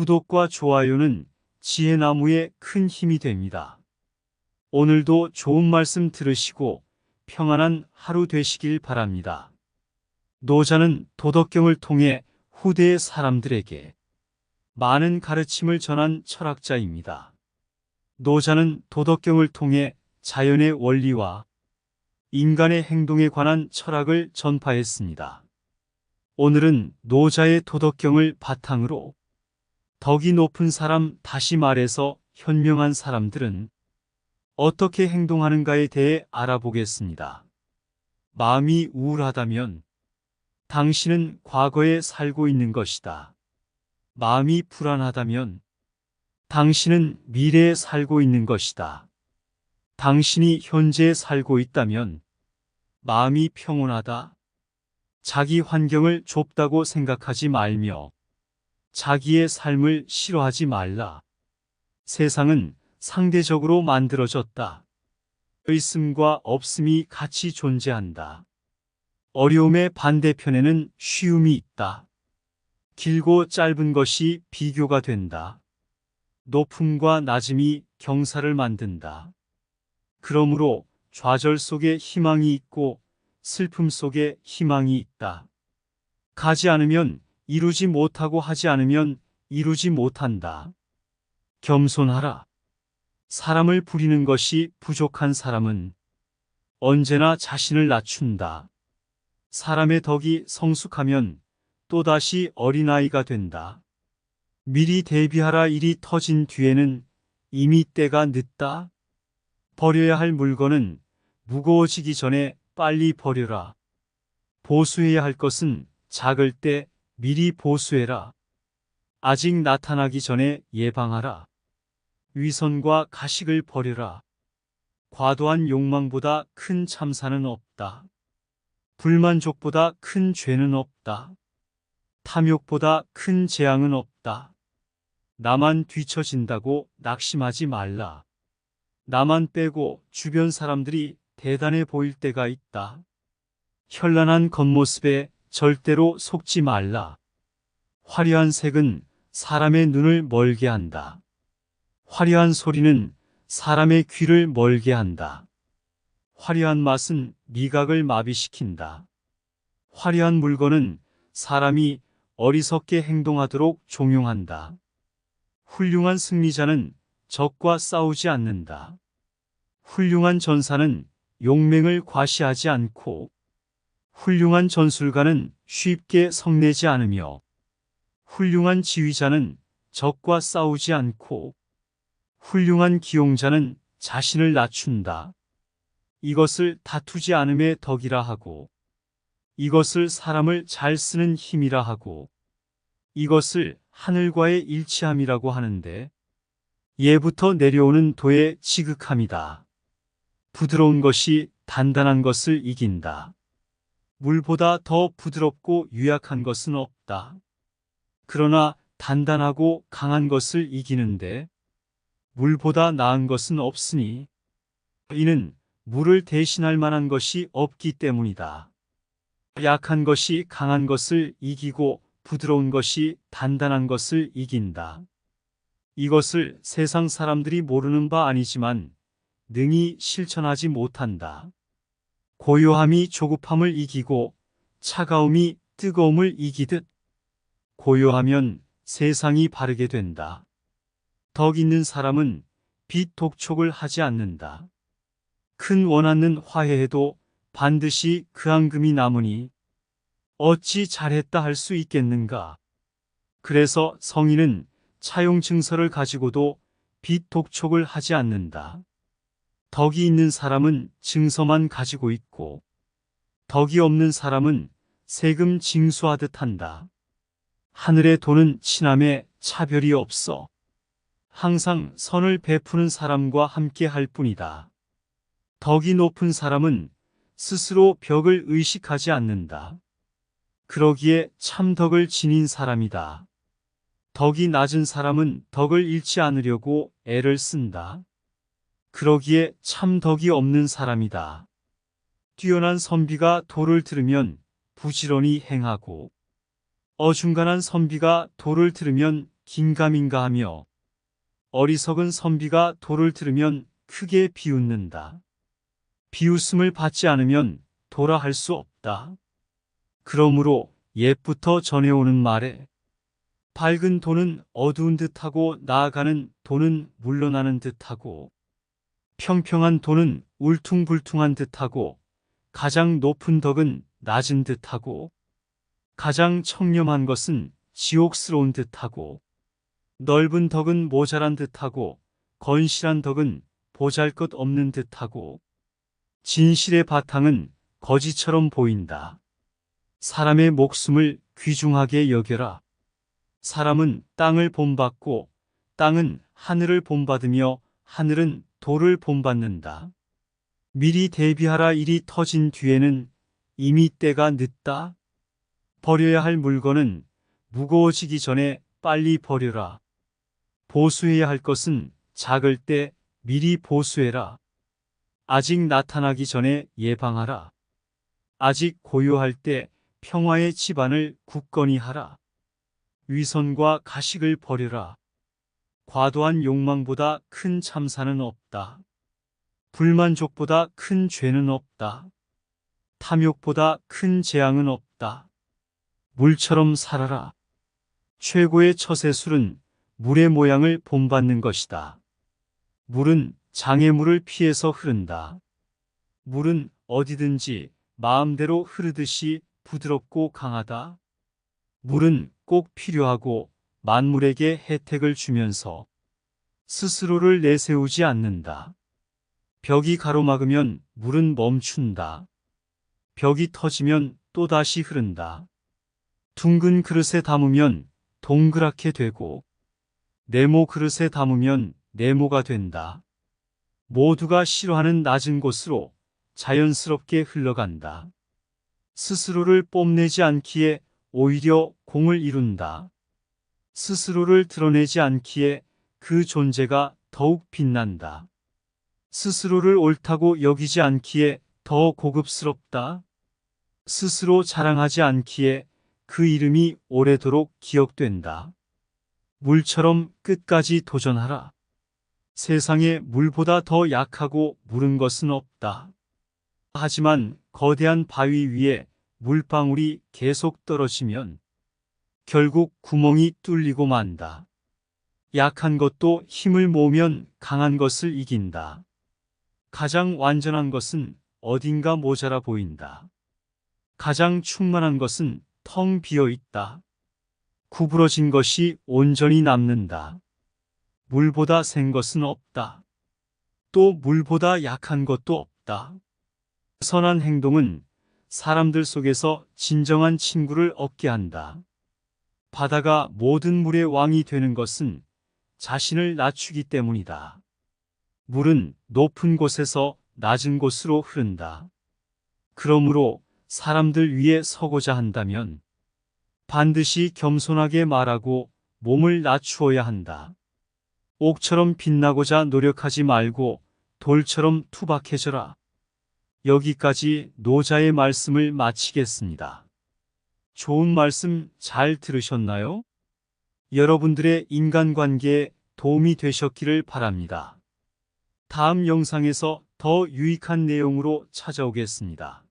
구독과 좋아요는 지혜나무에 큰 힘이 됩니다. 오늘도 좋은 말씀 들으시고 평안한 하루 되시길 바랍니다. 노자는 도덕경을 통해 후대의 사람들에게 많은 가르침을 전한 철학자입니다. 노자는 도덕경을 통해 자연의 원리와 인간의 행동에 관한 철학을 전파했습니다. 오늘은 노자의 도덕경을 바탕으로 덕이 높은 사람, 다시 말해서 현명한 사람들은 어떻게 행동하는가에 대해 알아보겠습니다. 마음이 우울하다면 당신은 과거에 살고 있는 것이다. 마음이 불안하다면 당신은 미래에 살고 있는 것이다. 당신이 현재에 살고 있다면 마음이 평온하다. 자기 환경을 좁다고 생각하지 말며 자기의 삶을 싫어하지 말라. 세상은 상대적으로 만들어졌다. 의심과 없음이 같이 존재한다. 어려움의 반대편에는 쉬움이 있다. 길고 짧은 것이 비교가 된다. 높음과 낮음이 경사를 만든다. 그러므로 좌절 속에 희망이 있고 슬픔 속에 희망이 있다. 가지 않으면 이루지 못하고 하지 않으면 이루지 못한다. 겸손하라. 사람을 부리는 것이 부족한 사람은 언제나 자신을 낮춘다. 사람의 덕이 성숙하면 또다시 어린아이가 된다. 미리 대비하라 일이 터진 뒤에는 이미 때가 늦다. 버려야 할 물건은 무거워지기 전에 빨리 버려라. 보수해야 할 것은 작을 때 미리 보수해라. 아직 나타나기 전에 예방하라. 위선과 가식을 버려라. 과도한 욕망보다 큰 참사는 없다. 불만족보다 큰 죄는 없다. 탐욕보다 큰 재앙은 없다. 나만 뒤처진다고 낙심하지 말라. 나만 빼고 주변 사람들이 대단해 보일 때가 있다. 현란한 겉모습에 절대로 속지 말라. 화려한 색은 사람의 눈을 멀게 한다. 화려한 소리는 사람의 귀를 멀게 한다. 화려한 맛은 미각을 마비시킨다. 화려한 물건은 사람이 어리석게 행동하도록 종용한다. 훌륭한 승리자는 적과 싸우지 않는다. 훌륭한 전사는 용맹을 과시하지 않고 훌륭한 전술가는 쉽게 성내지 않으며 훌륭한 지휘자는 적과 싸우지 않고 훌륭한 기용자는 자신을 낮춘다. 이것을 다투지 않음의 덕이라 하고 이것을 사람을 잘 쓰는 힘이라 하고 이것을 하늘과의 일치함이라고 하는데 예부터 내려오는 도의 지극함이다. 부드러운 것이 단단한 것을 이긴다. 물보다 더 부드럽고 유약한 것은 없다. 그러나 단단하고 강한 것을 이기는데 물보다 나은 것은 없으니 이는 물을 대신할 만한 것이 없기 때문이다. 약한 것이 강한 것을 이기고 부드러운 것이 단단한 것을 이긴다. 이것을 세상 사람들이 모르는 바 아니지만 능히 실천하지 못한다. 고요함이 조급함을 이기고 차가움이 뜨거움을 이기듯 고요하면 세상이 바르게 된다. 덕 있는 사람은 빛 독촉을 하지 않는다. 큰 원하는 화해해도 반드시 그 앙금이 남으니 어찌 잘했다 할 수 있겠는가. 그래서 성인은 차용 증서를 가지고도 빛 독촉을 하지 않는다. 덕이 있는 사람은 증서만 가지고 있고 덕이 없는 사람은 세금 징수하듯 한다. 하늘의 돈은 친함에 차별이 없어. 항상 선을 베푸는 사람과 함께 할 뿐이다. 덕이 높은 사람은 스스로 벽을 의식하지 않는다. 그러기에 참 덕을 지닌 사람이다. 덕이 낮은 사람은 덕을 잃지 않으려고 애를 쓴다. 그러기에 참 덕이 없는 사람이다. 뛰어난 선비가 도를 들으면 부지런히 행하고 어중간한 선비가 도를 들으면 긴가민가 하며 어리석은 선비가 도를 들으면 크게 비웃는다. 비웃음을 받지 않으면 도라 할수 없다. 그러므로 옛부터 전해오는 말에 밝은 도는 어두운 듯하고 나아가는 도는 물러나는 듯하고 평평한 도는 울퉁불퉁한 듯하고 가장 높은 덕은 낮은 듯하고 가장 청렴한 것은 지옥스러운 듯하고 넓은 덕은 모자란 듯하고 건실한 덕은 보잘것 없는 듯하고 진실의 바탕은 거지처럼 보인다. 사람의 목숨을 귀중하게 여겨라. 사람은 땅을 본받고 땅은 하늘을 본받으며 하늘은 돌을 본받는다. 미리 대비하라 일이 터진 뒤에는 이미 때가 늦다. 버려야 할 물건은 무거워지기 전에 빨리 버려라. 보수해야 할 것은 작을 때 미리 보수해라. 아직 나타나기 전에 예방하라. 아직 고요할 때 평화의 집안을 굳건히 하라. 위선과 가식을 버려라. 과도한 욕망보다 큰 참사는 없다. 불만족보다 큰 죄는 없다. 탐욕보다 큰 재앙은 없다. 물처럼 살아라. 최고의 처세술은 물의 모양을 본받는 것이다. 물은 장애물을 피해서 흐른다. 물은 어디든지 마음대로 흐르듯이 부드럽고 강하다. 물은 꼭 필요하고 만물에게 혜택을 주면서 스스로를 내세우지 않는다. 벽이 가로막으면 물은 멈춘다. 벽이 터지면 또다시 흐른다. 둥근 그릇에 담으면 동그랗게 되고 네모 그릇에 담으면 네모가 된다. 모두가 싫어하는 낮은 곳으로 자연스럽게 흘러간다. 스스로를 뽐내지 않기에 오히려 공을 이룬다. 스스로를 드러내지 않기에 그 존재가 더욱 빛난다. 스스로를 옳다고 여기지 않기에 더 고급스럽다. 스스로 자랑하지 않기에 그 이름이 오래도록 기억된다. 물처럼 끝까지 도전하라. 세상에 물보다 더 약하고 물은 것은 없다. 하지만 거대한 바위 위에 물방울이 계속 떨어지면 결국 구멍이 뚫리고 만다. 약한 것도 힘을 모으면 강한 것을 이긴다. 가장 완전한 것은 어딘가 모자라 보인다. 가장 충만한 것은 텅 비어 있다. 구부러진 것이 온전히 남는다. 물보다 센 것은 없다. 또 물보다 약한 것도 없다. 선한 행동은 사람들 속에서 진정한 친구를 얻게 한다. 바다가 모든 물의 왕이 되는 것은 자신을 낮추기 때문이다. 물은 높은 곳에서 낮은 곳으로 흐른다. 그러므로 사람들 위에 서고자 한다면 반드시 겸손하게 말하고 몸을 낮추어야 한다. 옥처럼 빛나고자 노력하지 말고 돌처럼 투박해져라. 여기까지 노자의 말씀을 마치겠습니다. 좋은 말씀 잘 들으셨나요? 여러분들의 인간관계에 도움이 되셨기를 바랍니다. 다음 영상에서 더 유익한 내용으로 찾아오겠습니다.